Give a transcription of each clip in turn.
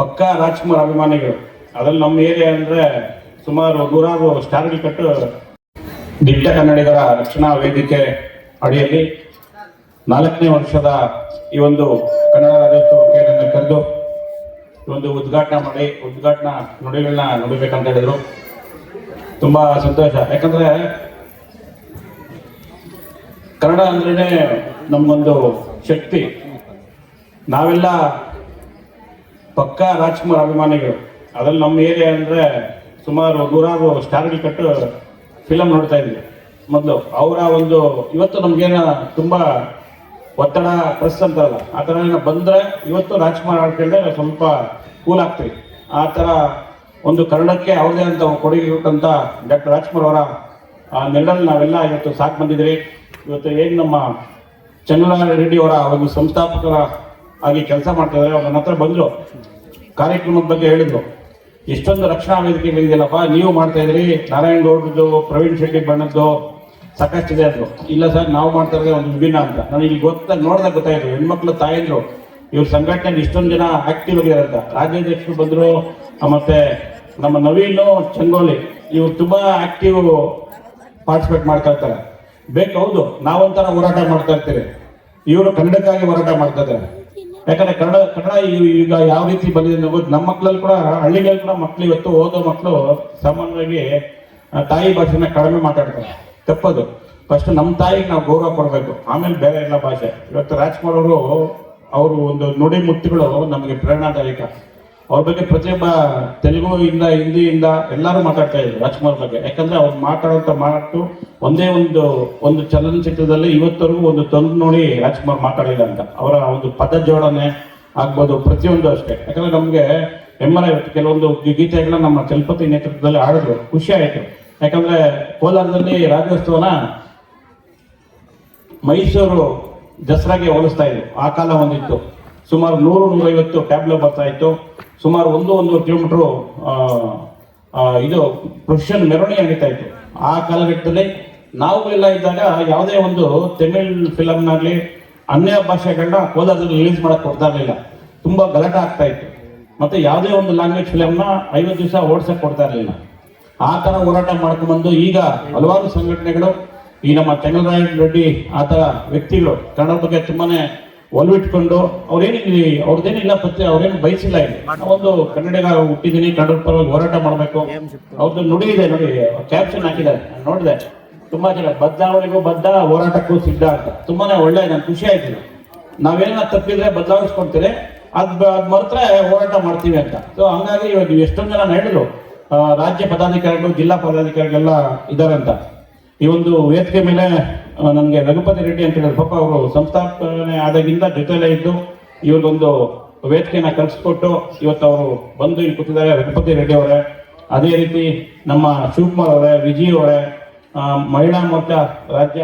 ಪಕ್ಕಾ ರಾಜ್ಕುಮಾರ್ ಅಭಿಮಾನಿಗಳು. ಅದ್ರಲ್ಲಿ ನಮ್ಮ ಏರಿಯಾ ಅಂದ್ರೆ ಸುಮಾರು ನೂರಾರು ಸ್ಟಾರ್ಗಳು ಕಟ್ಟು ದಿಟ್ಟ ಕನ್ನಡಿಗರ ರಕ್ಷಣಾ ವೇದಿಕೆ ಅಡಿಯಲ್ಲಿ ನಾಲ್ಕನೇ ವರ್ಷದ ಈ ಒಂದು ಕನ್ನಡ ರಾಜ್ಯೋತ್ಸವಕ್ಕೆ ನನ್ನ ಕರೆದು ಒಂದು ಉದ್ಘಾಟನೆ ಮಾಡಿ, ಉದ್ಘಾಟನಾ ನುಡಿಗಳನ್ನ ನುಡಿಬೇಕಂತ ಹೇಳಿದ್ರು. ತುಂಬಾ ಸಂತೋಷ. ಯಾಕಂದ್ರೆ ಕನ್ನಡ ಅಂದ್ರೇ ನಮ್ಗೊಂದು ಶಕ್ತಿ. ನಾವೆಲ್ಲ ಪಕ್ಕಾ ರಾಜ್ಕುಮಾರ್ ಅಭಿಮಾನಿಗಳು. ಅದ್ರಲ್ಲಿ ನಮ್ಮ ಏರಿಯಾ ಅಂದ್ರೆ ಸುಮಾರು ನೂರಾರು ಸ್ಟಾರ್ಗಳು ಕಟ್ಟು ಫಿಲಮ್ ನೋಡ್ತಾ ಇದ್ವಿ. ಮೊದಲು ಅವರ ಒಂದು, ಇವತ್ತು ನಮ್ಗೇನ ತುಂಬಾ ಒತ್ತಡ ಪ್ರೆಸ್ ಅಂತಾರಲ್ಲ ಆ ಥರ ಏನೋ ಬಂದ್ರೆ ಇವತ್ತು ರಾಜ್ಕುಮಾರ್ ಆಡ್ಕೊಂಡ್ರೆ ಸ್ವಲ್ಪ ಕೂಲ್ ಆಗ್ತೀವಿ. ಆ ಥರ ಒಂದು ಕನ್ನಡಕ್ಕೆ ಅವ್ರದೇ ಅಂತ ಕೊಡುಗೆ ಕೊಟ್ಟಂತ ಡಾಕ್ಟರ್ ರಾಜ್ಕುಮಾರ್ ಅವರ, ಆ, ನೆರಳಲ್ಲಿ ನಾವೆಲ್ಲ ಇವತ್ತು ಸಾಕು ಬಂದಿದ್ರಿ. ಇವತ್ತು ಏನು ನಮ್ಮ ಚಂದ್ರನಾರಾಯಣ ರೆಡ್ಡಿ ಅವರ ಒಂದು ಸಂಸ್ಥಾಪಕರ ಆಗಿ ಕೆಲಸ ಮಾಡ್ತಾ ಇದ್ದಾರೆ ಅವ್ರ ನನ್ನ ಹತ್ರ ಬಂದ್ರು. ಕಾರ್ಯಕ್ರಮದ ಬಗ್ಗೆ ಹೇಳಿದ್ರು. ಎಷ್ಟೊಂದು ರಕ್ಷಣಾ ವೇದಿಕೆಗಳಿದೆಯಲ್ಲಪ್ಪ, ನೀವು ಮಾಡ್ತಾ ಇದ್ರಿ. ನಾರಾಯಣ ಗೌಡ್ರದ್ದು, ಪ್ರವೀಣ್ ಶೆಟ್ಟಿ ಬಣ್ಣದ್ದು ಸಾಕಷ್ಟಿದೆ ಅದು. ಇಲ್ಲ ಸರ್, ನಾವು ಮಾಡ್ತಾ ಇರೋದೇ ಒಂದು ವಿಭಿನ್ನ ಅಂತ. ನನಗೆ ಇಲ್ಲಿ ಗೊತ್ತ, ನೋಡಿದಾಗ ಗೊತ್ತಾಯ್ತು. ಹೆಣ್ಮಕ್ಳು, ತಾಯಂದ್ರು, ಇವ್ರ ಸಂಘಟನೆ ಇಷ್ಟೊಂದು ಜನ ಆಕ್ಟಿವ್ ಆಗಿದ್ದಾರೆ ಅಂತ. ರಾಜ್ಯಾಧ್ಯಕ್ಷರು ಬಂದ್ರು, ಮತ್ತೆ ನಮ್ಮ ನವೀನು ಚಂಗೋಲಿ, ಇವ್ರು ತುಂಬಾ ಆಕ್ಟಿವ್ ಪಾರ್ಟಿಸಿಪೇಟ್ ಮಾಡ್ತಾ ಇರ್ತಾರೆ. ಬೇಕು ಹೌದು, ನಾವೊಂಥರ ಹೋರಾಟ ಮಾಡ್ತಾ ಇರ್ತೀವಿ. ಇವರು ಕನ್ನಡಕ್ಕಾಗಿ ಹೋರಾಟ ಮಾಡ್ತಾ ಇದ್ದಾರೆ. ಯಾಕಂದ್ರೆ ಕನ್ನಡ ಕನ್ನಡ ಈಗ ಯಾವ ರೀತಿ ಬಂದಿದೆ ನಮ್ಮ ಮಕ್ಕಳಲ್ಲಿ ಕೂಡ, ಹಳ್ಳಿಗಳಲ್ಲಿ ಕೂಡ ಮಕ್ಕಳು ಇವತ್ತು ಓದೋ ಮಕ್ಕಳು ಸಾಮಾನ್ಯವಾಗಿ ತಾಯಿ ಭಾಷೆನ ಕಡಿಮೆ ಮಾತಾಡ್ತಾರೆ. ತಪ್ಪದು. ಫಸ್ಟ್ ನಮ್ಮ ತಾಯಿಗೆ ನಾವು ಗೌರವ ಕೊಡಬೇಕು. ಆಮೇಲೆ ಬೇರೆ ಎಲ್ಲ ಭಾಷೆ. ಇವತ್ತು ರಾಜ್ಕುಮಾರ್ ಅವರು ಅವರು ಒಂದು ನುಡಿ ಮುತ್ತುಗಳು ನಮಗೆ ಪ್ರೇರಣಾದಾಯಕ. ಅವ್ರ ಬಗ್ಗೆ ಪ್ರತಿಯೊಬ್ಬ ತೆಲುಗು ಇಂದ ಹಿಂದಿಯಿಂದ ಎಲ್ಲರೂ ಮಾತಾಡ್ತಾ ಇದ್ರು ರಾಜ್ಕುಮಾರ್ ಬಗ್ಗೆ. ಯಾಕಂದ್ರೆ ಅವ್ರು ಮಾತಾಡುವಂತ ಮಾತು ಒಂದೇ ಒಂದು ಒಂದು ಚಲನಚಿತ್ರದಲ್ಲಿ ಇವತ್ತರೆಗೂ ಒಂದು ತಂದು ನೋಡಿ ರಾಜ್ಕುಮಾರ್ ಮಾತಾಡಿಲ್ಲ ಅಂತ. ಅವರ ಒಂದು ಪದ ಜೋಡಣೆ ಆಗ್ಬೋದು ಪ್ರತಿಯೊಂದು ಅಷ್ಟೇ. ಯಾಕಂದ್ರೆ ನಮಗೆ ಹೆಮ್ಮರ ಇವತ್ತು ಕೆಲವೊಂದು ಗೀತೆಗಳನ್ನ ನಮ್ಮ ಚಲಪತಿ ನೇತೃತ್ವದಲ್ಲಿ ಆಡಿದ್ರು ಖುಷಿ ಆಯ್ತು. ಯಾಕಂದ್ರೆ ಕೋಲಾರದಲ್ಲಿ ರಾಜ್ಯೋತ್ಸವನ ಮೈಸೂರು ದಸರಾಗೆ ಹೋಲಿಸ್ತಾ ಇದ್ರು. ಆ ಕಾಲ ಒಂದಿತ್ತು. ಸುಮಾರು ನೂರು ನೂರೈವತ್ತು ಟ್ಯಾಬ್ಲೋ ಬರ್ತಾ ಇತ್ತು. ಸುಮಾರು ಒಂದು ಒಂದು ಕಿಲೋಮೀಟ್ರು ಇದು ಪ್ರೊಫೆಷನ್ ಮೆರವಣಿಗೆ ನಡೀತಾ ಇತ್ತು. ಆ ಕಾಲಘಟ್ಟದಲ್ಲಿ ನಾವುಗಳೆಲ್ಲ ಇದ್ದಾಗ ಯಾವುದೇ ಒಂದು ತಮಿಳ್ ಫಿಲಮ್ನಾಗಲಿ ಅನ್ಯ ಭಾಷೆಗಳನ್ನ ಕೋಲಾರದಲ್ಲಿ ರಿಲೀಸ್ ಮಾಡಕ್ ಕೊಡ್ತಾ ಇರಲಿಲ್ಲ ತುಂಬಾ ಗಲಾಟೆ ಆಗ್ತಾ ಇತ್ತು. ಮತ್ತೆ ಯಾವುದೇ ಒಂದು ಲ್ಯಾಂಗ್ವೇಜ್ ಫಿಲಮ್ನ ಐವತ್ತು ದಿವಸ ಓಡ್ಸಕ್ ಕೊಡ್ತಾ ಇರಲಿಲ್ಲ ಆ ತರ ಹೋರಾಟ ಮಾಡ್ಕೊಂಡ್ಬಂದು ಈಗ ಹಲವಾರು ಸಂಘಟನೆಗಳು, ಈ ನಮ್ಮ ಚಂದ್ರನಾರಾಯಣ ರೆಡ್ಡಿ, ಆ ಥರ ವ್ಯಕ್ತಿಗಳು, ಕನ್ನಡ ಬಗ್ಗೆ ತುಂಬಾನೇ ಒಲವಿಟ್ಕೊಂಡು ಅವ್ರೇನಿಲ್ಲ ಅವ್ರದ್ದೇನಿಲ್ಲ ಪತ್ತೆ ಅವ್ರೇನು ಬಯಸಿಲ್ಲ ಇಲ್ಲಿ. ಒಂದು ಕನ್ನಡಿಗ ಹುಟ್ಟಿದೀನಿ ಕನ್ನಡ ಪರವಾಗಿ ಹೋರಾಟ ಮಾಡಬೇಕು. ಅವ್ರದ್ದು ನುಡಿ ಇದೆ ನೋಡಿ ಕ್ಯಾಪ್ಷನ್ ಹಾಕಿದ್ದಾರೆ ನೋಡಿದೆ. ತುಂಬಾ ಜನ ಬದಲಾವಣೆಗೂ ಬದ್ಧ ಹೋರಾಟಕ್ಕೂ ಸಿದ್ಧ ಅಂತ. ತುಂಬಾನೇ ಒಳ್ಳೆ ನಾನು ಖುಷಿ ಆಯ್ತು ನಾವೇನ ತಪ್ಪಿದ್ರೆ ಬದಲಾವಣಿಸ್ಕೊಳ್ತೀರಿ ಅದ್ ಅದ್ ಮರೆತ್ರೆ ಹೋರಾಟ ಮಾಡ್ತೀವಿ ಅಂತ. ಸೊ ಹಂಗಾಗಿ ಇವಾಗ ಎಷ್ಟೊಂದು ಜನ ಹೇಳಿದ್ರು ರಾಜ್ಯ ಪದಾಧಿಕಾರಿಗಳು ಜಿಲ್ಲಾ ಪದಾಧಿಕಾರಿಗಳೆಲ್ಲ ಇದಾರಂತ ಅಂತ. ಈ ಒಂದು ವೇದಿಕೆ ಮೇಲೆ ನನಗೆ ರಘುಪತಿ ರೆಡ್ಡಿ ಅಂತ ಹೇಳಿದ್ರು. ಪಾಪ ಅವರು ಸಂಸ್ಥಾಪನೆ ಆದಾಗಿಂದ ಜೊತೆಲೇ ಇದ್ದು ಇವ್ರಿಗೊಂದು ವೇದಿಕೆನ ಕಲಿಸ್ಕೊಟ್ಟು ಇವತ್ತು ಅವರು ಬಂದು ಇಲ್ಲಿ ಕೂತಿದ್ದಾರೆ, ರಘುಪತಿ ರೆಡ್ಡಿ ಅವರೇ. ಅದೇ ರೀತಿ ನಮ್ಮ ಶಿವಕುಮಾರ್ ಅವರೇ ವಿಜಯ್ ಅವರೇ ಮಹಿಳಾ ಮೋರ್ಚಾ ರಾಜ್ಯ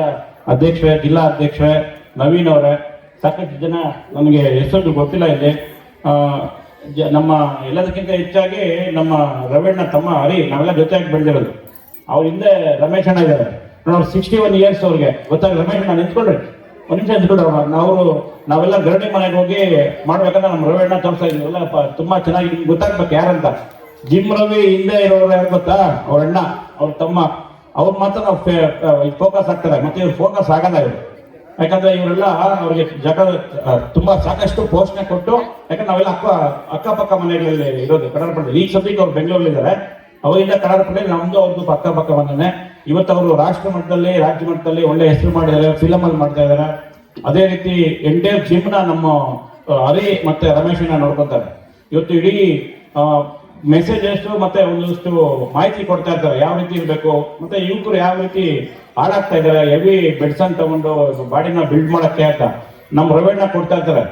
ಅಧ್ಯಕ್ಷರೇ, ಜಿಲ್ಲಾ ಅಧ್ಯಕ್ಷರೇ, ನವೀನ್ ಅವರೇ. ಸಾಕಷ್ಟು ಜನ ನನಗೆ ಹೆಸರು ಗೊತ್ತಿಲ್ಲ ಇಲ್ಲಿ. ನಮ್ಮ ಎಲ್ಲದಕ್ಕಿಂತ ಹೆಚ್ಚಾಗಿ ನಮ್ಮ ರವೀಣ್ಣ ತಮ್ಮ, ಹರಿ, ನಾವೆಲ್ಲ ಜೊತೆಯಾಗಿ ಬೆಳೆದಿರೋದು. ಅವ್ರ ಹಿಂದೆ ರಮೇಶ್ ಅಣ್ಣ ಇದ್ದಾರೆ. ನಾವು ಸಿಕ್ಸ್ಟಿ ಒನ್ ಇಯರ್ಸ್ ಅವ್ರಿಗೆ. ಗೊತ್ತಾಗ, ರಮೇಶ್ ನಾನು ನಿಂತ್ಕೊಂಡ್ರಿ ಒಂದ್ ನಿಮಿಷ ನಿಂತ್ಕೊಳ್ರಿ ನಾವು ನಾವೆಲ್ಲ ಗರಣಿ ಮನೆಗೆ ಹೋಗಿ ಮಾಡ್ಬೇಕಂದ್ರೆ ನಮ್ಮ ರವಿಣ್ಣ ತೋರಿಸ್ತಾ ಇದ್ವಿ. ಎಲ್ಲ ತುಂಬಾ ಚೆನ್ನಾಗಿ ಗೊತ್ತಾಗ್ಬೇಕು ಯಾರಂತ. ಜಿಮ್ ರವಿ ಹಿಂದೆ ಇರೋರು ಯಾರು ಗೊತ್ತಾ? ಅವ್ರ ಅಣ್ಣ, ಅವ್ರ ತಮ್ಮ. ಅವ್ರ ಮಾತ್ರ ನಾವು ಫೋಕಸ್ ಆಗ್ತಾರೆ. ಮತ್ತೆ ಇವ್ರು ಫೋಕಸ್ ಆಗಲ್ಲ ಇವರು. ಯಾಕಂದ್ರೆ ಇವರೆಲ್ಲ ಅವ್ರಿಗೆ ಜಗ ತುಂಬಾ ಸಾಕಷ್ಟು ಪೋಷಣೆ ಕೊಟ್ಟು, ಯಾಕಂದ್ರೆ ನಾವೆಲ್ಲ ಅಕ್ಕ, ಅಕ್ಕಪಕ್ಕ ಮನೆಗಳಲ್ಲಿ ಇರೋದು ಕನ್ನಡ ಈ ಸದ್ಯಕ್ಕೆ ಅವ್ರು ಬೆಂಗಳೂರಲ್ಲಿ ಇದ್ದಾರೆ ಅವರಿಂದ ಕನ್ನಡ ಪಡೆ ನಮ್ದು ಅವ್ರದ್ದು ಅಕ್ಕಪಕ್ಕ ಮನೆ ಇವತ್ತು ಅವರು ರಾಷ್ಟ್ರ ಮಟ್ಟದಲ್ಲಿ, ರಾಜ್ಯ ಮಟ್ಟದಲ್ಲಿ ಒಳ್ಳೆ ಹೆಸರು ಮಾಡಿದ್ದಾರೆ ಫಿಲಮ್ ಅಲ್ಲಿ ಮಾಡ್ತಾ ಇದ್ದಾರೆ. ಅದೇ ರೀತಿ ಎಂಟೈರ್ ಜಿಮ್ನ ನಮ್ಮ ಹರಿ ಮತ್ತೆ ರಮೇಶನ್ನ ನೋಡ್ಕೊತಾರೆ. ಇವತ್ತು ಇಡೀ ಮೆಸೇಜಸ್ ಮತ್ತೆ ಒಂದಷ್ಟು ಮಾಹಿತಿ ಕೊಡ್ತಾ ಇರ್ತಾರೆ. ಯಾವ ರೀತಿ ಇರಬೇಕು? ಮತ್ತೆ ಯುವಕರು ಯಾವ ರೀತಿ ಹಾಳಾಗ್ತಾ ಇದ್ದಾರೆ? ಹೆವಿ ಬೆಡ್ಸನ್ ತಗೊಂಡು ಬಾಡಿನ ಬಿಲ್ಡ್ ಮಾಡಕ್ಕೆ ಅಂತ. ನಮ್ಮ ರವೆಣ್ಣ ಕೊಡ್ತಾ ಇರ್ತಾರೆ.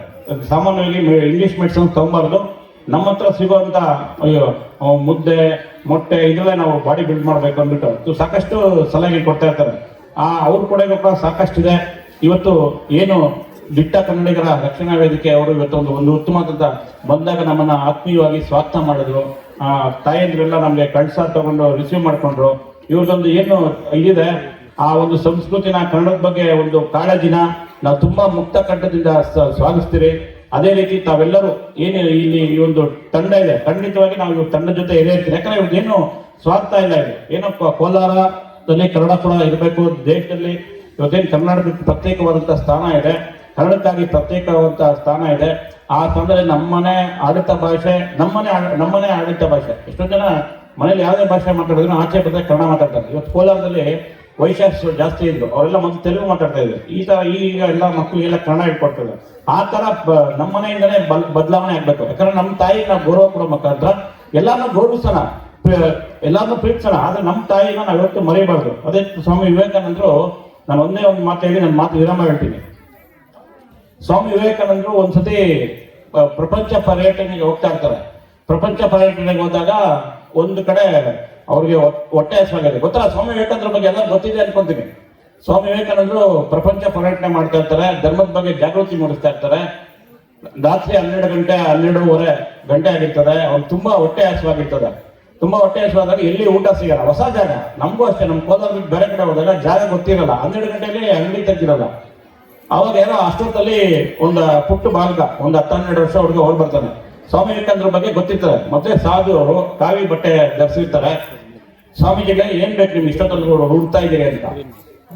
ಸಾಮಾನ್ಯವಾಗಿ ಇಂಗ್ಲಿಷ್ ಮೆಡಿಸನ್ ತಗೊಂಬಾರ್ದು. ನಮ್ಮ ಹತ್ರ ಸಿಗುವಂತ, ಅಯ್ಯೋ ಮುದ್ದೆ, ಮೊಟ್ಟೆ ಇದೆಲ್ಲ ನಾವು ಬಾಡಿ ಬಿಲ್ಡ್ ಮಾಡ್ಬೇಕು ಅಂದ್ಬಿಟ್ಟು ಸಾಕಷ್ಟು ಸಲಹೆ ಕೊಡ್ತಾ ಇರ್ತಾರೆ. ಆ, ಅವ್ರ ಕೊಡುಗೆ ಕೂಡ ಸಾಕಷ್ಟಿದೆ. ಇವತ್ತು ಏನು ದಿಟ್ಟ ಕನ್ನಡಿಗರ ರಕ್ಷಣಾ ವೇದಿಕೆ ಅವರು ಇವತ್ತು ಒಂದು ಒಂದು ಉತ್ತಮವಾದಂತ ಬಂದಾಗ ನಮ್ಮನ್ನ ಆತ್ಮೀಯವಾಗಿ ಸ್ವಾಗತ ಮಾಡಿದ್ರು. ಆ, ತಾಯಂದ್ರೆಲ್ಲ ನಮ್ಗೆ ಕಳ್ಸ ತಗೊಂಡು ರಿಸೀವ್ ಮಾಡ್ಕೊಂಡ್ರು. ಇವ್ರದೊಂದು ಏನು ಇದೆ ಆ ಒಂದು ಸಂಸ್ಕೃತಿನ ಕನ್ನಡದ ಬಗ್ಗೆ ಒಂದು ಕಾಳಜಿನ ನಾವು ತುಂಬಾ ಮುಕ್ತ ಕಂಠದಿಂದ ಸ್ವಾಗತಿಸ್ತೀರಿ. ಅದೇ ರೀತಿ ತಾವೆಲ್ಲರೂ ಏನು ಇಲ್ಲಿ ಈ ಒಂದು ತಂಡ ಇದೆ, ಖಂಡಿತವಾಗಿ ನಾವು ಇವ್ರ ತಂಡ ಜೊತೆ ಇದೇ ಇರ್ತೀವಿ ಯಾಕಂದ್ರೆ ಇವ್ರದ್ದೇನು ಸ್ವಾರ್ಥ ಇಲ್ಲ ಇದೆ ಏನೋ ಕೋಲಾರದಲ್ಲಿ ಕನ್ನಡ ಕೂಡ ಇರಬೇಕು ದೇಶದಲ್ಲಿ. ಇವತ್ತೇನು ಕರ್ನಾಟಕಕ್ಕೆ ಪ್ರತ್ಯೇಕವಾದಂತಹ ಸ್ಥಾನ ಇದೆ. ಕನ್ನಡಕ್ಕಾಗಿ ಪ್ರತ್ಯೇಕವಾದಂತಹ ಸ್ಥಾನ ಇದೆ. ಆ ಸ್ಥಾನದಲ್ಲಿ ನಮ್ಮನೆ ಆಡಳಿತ ಭಾಷೆ, ನಮ್ಮನೆ ನಮ್ಮನೇ ಆಡಳಿತ ಭಾಷೆ. ಎಷ್ಟೋ ಜನ ಮನೇಲಿ ಯಾವುದೇ ಭಾಷೆ ಮಾತಾಡಿದ್ರು ಆಚೆ ಬಂದ್ರೆ ಕನ್ನಡ ಮಾತಾಡ್ತಾರೆ. ಇವತ್ತು ಕೋಲಾರದಲ್ಲಿ ವೈಶಾಖ ಜಾಸ್ತಿ ಇದ್ರು. ಅವರೆಲ್ಲ ಮೊದಲು ತೆಲುಗು ಮಾತಾಡ್ತಾ ಇದ್ರು. ಈ ತರ ಈಗ ಎಲ್ಲ ಮಕ್ಕಳಿಗೆಲ್ಲ ಕನ್ನಡ ಹೇಳ್ಕೊಡ್ತಾರೆ. ಆ ತರ ನಮ್ಮ ಮನೆಯಿಂದನೇ ಬದಲಾವಣೆ ಆಗ್ಬೇಕು. ಯಾಕಂದ್ರೆ ನಮ್ಮ ತಾಯಿ ನಾವು ಗೌರವ ಕೊಡೋ ಮುಖಾಂತರ ಎಲ್ಲಾರನ್ನೂ ಗೌರವಿಸೋಣ ಎಲ್ಲಾನು ಪ್ರೀತಿಸೋಣ. ಆದ್ರೆ ನಮ್ಮ ತಾಯಿನ ನಾವು ಇವತ್ತು ಮರಿಬಾರ್ದು. ಅದೇ ಸ್ವಾಮಿ ವಿವೇಕಾನಂದರು ನಾನು ಒಂದೇ ಒಂದು ಮಾತು ಹೇಳಿ ನನ್ನ ಮಾತು ವಿರಾಮ ಹೇಳ್ತೀನಿ. ಸ್ವಾಮಿ ವಿವೇಕಾನಂದರು ಒಂದ್ಸತಿ ಪ್ರಪಂಚ ಪರ್ಯಟನೆಗೆ ಹೋಗ್ತಾ ಇರ್ತಾರೆ. ಪ್ರಪಂಚ ಪರ್ಯಟನೆಗೆ ಹೋದಾಗ ಒಂದು ಕಡೆ ಅವ್ರಿಗೆ ಹೊಟ್ಟೆ ಹಸಿವಾಗಿದೆ ಗೊತ್ತಾ ಸ್ವಾಮಿ ವಿವೇಕಾನಂದ್ರ ಬಗ್ಗೆ ಎಲ್ಲ ಗೊತ್ತಿದೆ ಅನ್ಕೊಂತೀನಿ. ಸ್ವಾಮಿ ವಿವೇಕಾನಂದರು ಪ್ರಪಂಚ ಪರ್ಯಟನೆ ಮಾಡ್ತಾ ಇರ್ತಾರೆ, ಧರ್ಮದ ಬಗ್ಗೆ ಜಾಗೃತಿ ಮೂಡಿಸ್ತಾ ಇರ್ತಾರೆ. ರಾತ್ರಿ ಹನ್ನೆರಡು ಗಂಟೆ, ಹನ್ನೆರಡೂವರೆ ಗಂಟೆ ಆಗಿರ್ತದೆ, ಅವ್ರು ತುಂಬಾ ಹೊಟ್ಟೆ ಹಸುವಾಗಿರ್ತದೆ ತುಂಬಾ ಹೊಟ್ಟೆ ಹಸುವಾದಾಗ ಎಲ್ಲಿ ಊಟ ಸಿಗಲ್ಲ, ಹೊಸ ಜಾಗ. ನಮಗೂ ಅಷ್ಟೇ ನಮ್ಮ ಕೋಲಾರ ಬೇರೆ ಕಡೆ ಹೋದಾಗ ಜಾಗ ಗೊತ್ತಿರಲ್ಲ. ಹನ್ನೆರಡು ಗಂಟೆಯಲ್ಲಿ ಅಂಗಡಿ ತೆಗ್ದಿರಲ್ಲ. ಅವಾಗ ಏನೋ ಅಷ್ಟೊತ್ತಲ್ಲಿ ಒಂದು ಪುಟ್ಟ ಬಾಲಕ, ಒಂದು ಹತ್ತು ಹನ್ನೆರಡು ವರ್ಷ ಹುಡುಗ ಹೋಗಿ ಬರ್ತಾನೆ ಸ್ವಾಮಿ ವಿವೇಕಾನಂದರ ಬಗ್ಗೆ ಗೊತ್ತಿರ್ತಾರೆ ಮತ್ತೆ ಸಾಧು ಅವರು ಕಾವಿ ಬಟ್ಟೆ ಧರಿಸಿರ್ತಾರೆ. ಸ್ವಾಮೀಜಿಗೆ ಏನ್ ಬೇಕು ನಿಮ್ಗೆ ಇಷ್ಟೊತ್ತಲ್ಲಿ ಹುಡ್ತಾ ಇದ್ದೀರಿ ಅಂತ.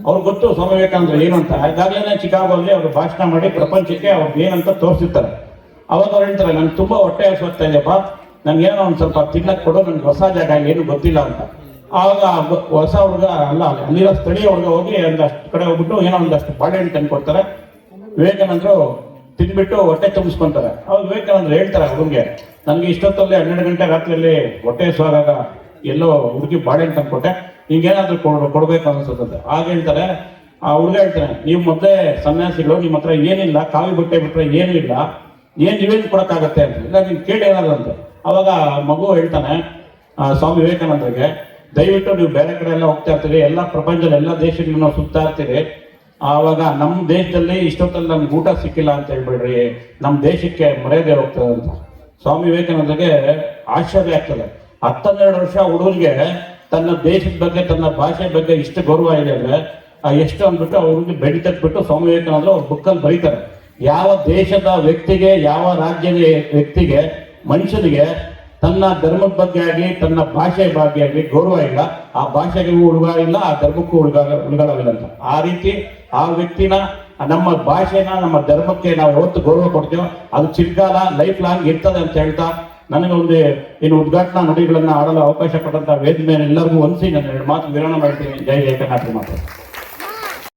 ಅವ್ರು ಗೊತ್ತು ಸ್ವಾಮಿ ವಿವೇಕಾನಂದ್ರ ಏನು ಅಂತ. ಈಗಾಗಲೇ ಚಿಕಾಗೋಲ್ಲಿ ಅವರು ಭಾಷಣ ಮಾಡಿ ಪ್ರಪಂಚಕ್ಕೆ ಅವ್ರಿಗೆ ಏನಂತ ತೋರಿಸಿರ್ತಾರೆ. ಅವಾಗ ಅವ್ರು ಹೇಳ್ತಾರೆ, ನನ್ಗೆ ತುಂಬಾ ಹೊಟ್ಟೆ ಹಸುವಾಗ್ತಾ ಇದೆಯಪ್ಪ ನನ್ಗೇನೋ ಏನೋ ಒಂದು ಸ್ವಲ್ಪ ತಿನ್ನಕ್ ಕೊಡು, ನನ್ಗೆ ಹೊಸ ಜಾಗ ಏನು ಗೊತ್ತಿಲ್ಲ ಅಂತ. ಆವಾಗ ಹೊಸ ಹುಡುಗ, ಅಲ್ಲ ಅಲ್ಲಿರೋ ಸ್ಥಳೀಯ ಹುಡುಗ ಹೋಗಿ ಒಂದಷ್ಟು ಕಡೆ ಹೋಗ್ಬಿಟ್ಟು ಏನೋ ಒಂದಷ್ಟು ಬಾಳೆಹಣ್ಣು ತಂದು ಕೊಡ್ತಾರೆ ವಿವೇಕಾನಂದರು ತಿನ್ಬಿಟ್ಟು ಹೊಟ್ಟೆ ತುಂಬಿಸ್ಕೊಂತಾರೆ. ಅವ್ರು ವಿವೇಕಾನಂದ್ರೆ ಹೇಳ್ತಾರೆ ಹುಡುಗಿಗೆ ನನಗೆ ಇಷ್ಟೊತ್ತಲ್ಲಿ ಹನ್ನೆರಡು ಗಂಟೆ ರಾತ್ರಿಯಲ್ಲಿ ಹೊಟ್ಟೆ ಸಾರಾಗ ಎಲ್ಲೋ ಹುಡುಗಿ ಬಾಳೆಹಣ್ಣು ತಂದು ಕೊಟ್ಟೆ ಹಿಂಗೇನಾದ್ರೂ ಕೊಡ್, ಕೊಡ್ಬೇಕು ಆಗ ಹೇಳ್ತಾರೆ. ಆ ಹುಡುಗ ಹೇಳ್ತಾನೆ, ನೀವು ಮೊದಲೇ ಸನ್ಯಾಸಿಗಳು, ನಿಮ್ಮ ಹತ್ರ ಏನಿಲ್ಲ, ಕಾವಿ ಬಟ್ಟೆ ಬಿಟ್ಟರೆ ಏನೂ ಇಲ್ಲ, ಏನು ನೀವೇನ್ ಕೊಡೋಕ್ಕಾಗತ್ತೆ ಅಂತ. ಇಲ್ಲ ನೀವು ಕೇಳಿ ಏನಾದ್ರು ಅಂತ. ಅವಾಗ ಮಗು ಹೇಳ್ತಾನೆ ಸ್ವಾಮಿ ವಿವೇಕಾನಂದರಿಗೆ, ದಯವಿಟ್ಟು ನೀವು ಬೇರೆ ಕಡೆ ಎಲ್ಲ ಹೋಗ್ತಾ ಇರ್ತೀರಿ, ಎಲ್ಲ ಪ್ರಪಂಚದ ಎಲ್ಲ ದೇಶಗಳನ್ನ ನಾವು ಸುತ್ತಾ ಇರ್ತೀರಿ. ಆವಾಗ ನಮ್ಮ ದೇಶದಲ್ಲಿ ಇಷ್ಟೊತ್ತಲ್ಲಿ ನಮ್ಗೆ ಊಟ ಸಿಕ್ಕಿಲ್ಲ ಅಂತ ಹೇಳ್ಬೇಡ್ರಿ. ನಮ್ಮ ದೇಶಕ್ಕೆ ಮರ್ಯಾದೆ ಹೋಗ್ತದೆ ಅಂತ. ಸ್ವಾಮಿ ವಿವೇಕಾನಂದಗೆ ಆಶ್ಚರ್ಯ ಆಗ್ತದೆ. ಹತ್ತನ್ನೆರಡು ವರ್ಷ ಹುಡುಗರಿಗೆ ತನ್ನ ದೇಶದ ಬಗ್ಗೆ, ತನ್ನ ಭಾಷೆ ಬಗ್ಗೆ ಇಷ್ಟು ಗೌರವ ಇದೆ ಅಂದ್ರೆ ಎಷ್ಟು ಅಂದ್ಬಿಟ್ಟು ಅವ್ರಿಗೆ ಬೆಡಿ ತಟ್ಬಿಟ್ಟು ಸ್ವಾಮಿ ವಿವೇಕಾನಂದರು ಅವ್ರ ಬುಕ್ಕಲ್ಲಿ ಬರೀತಾರೆ. ಯಾವ ದೇಶದ ವ್ಯಕ್ತಿಗೆ, ಯಾವ ರಾಜ್ಯದ ವ್ಯಕ್ತಿಗೆ, ಮನುಷ್ಯನಿಗೆ ತನ್ನ ಧರ್ಮದ ಬಗ್ಗೆ ಆಗಲಿ, ತನ್ನ ಭಾಷೆ ಬಗ್ಗೆ ಆಗಲಿ ಗೌರವ ಇಲ್ಲ. ಆ ಭಾಷೆಗೂ ಉಳ್ಗಾಗಿಲ್ಲ ಆ ಧರ್ಮಕ್ಕೂ ಉಳುಗ ಉಳುಗಾಡಲ್ಲ ಅಂತ. ಆ ರೀತಿ ಆ ವ್ಯಕ್ತಿನ, ನಮ್ಮ ಭಾಷೆನ, ನಮ್ಮ ಧರ್ಮಕ್ಕೆ ನಾವು ಯಾವತ್ತು ಗೌರವ ಕೊಡ್ತೇವೆ, ಅದು ಚಿರಕಾಲ ಲೈಫ್ ಲಾಂಗ್ ಇರ್ತದೆ ಅಂತ ಹೇಳ್ತಾ, ನನಗೆ ಒಂದು ಏನು ಉದ್ಘಾಟನಾ ನುಡಿಗಳನ್ನ ಆಡಲು ಅವಕಾಶ ಕೊಟ್ಟಂತ ವೇದ ಮೇಲೆ ಎಲ್ಲರಿಗೂ ಹೊಂದಿಸಿ ನಾನು ಎರಡು ಮಾತು ವಿರಾಮ ಮಾಡ್ತೀನಿ. ಜೈ ಕರ್ನಾಟಕ ಮಾತು.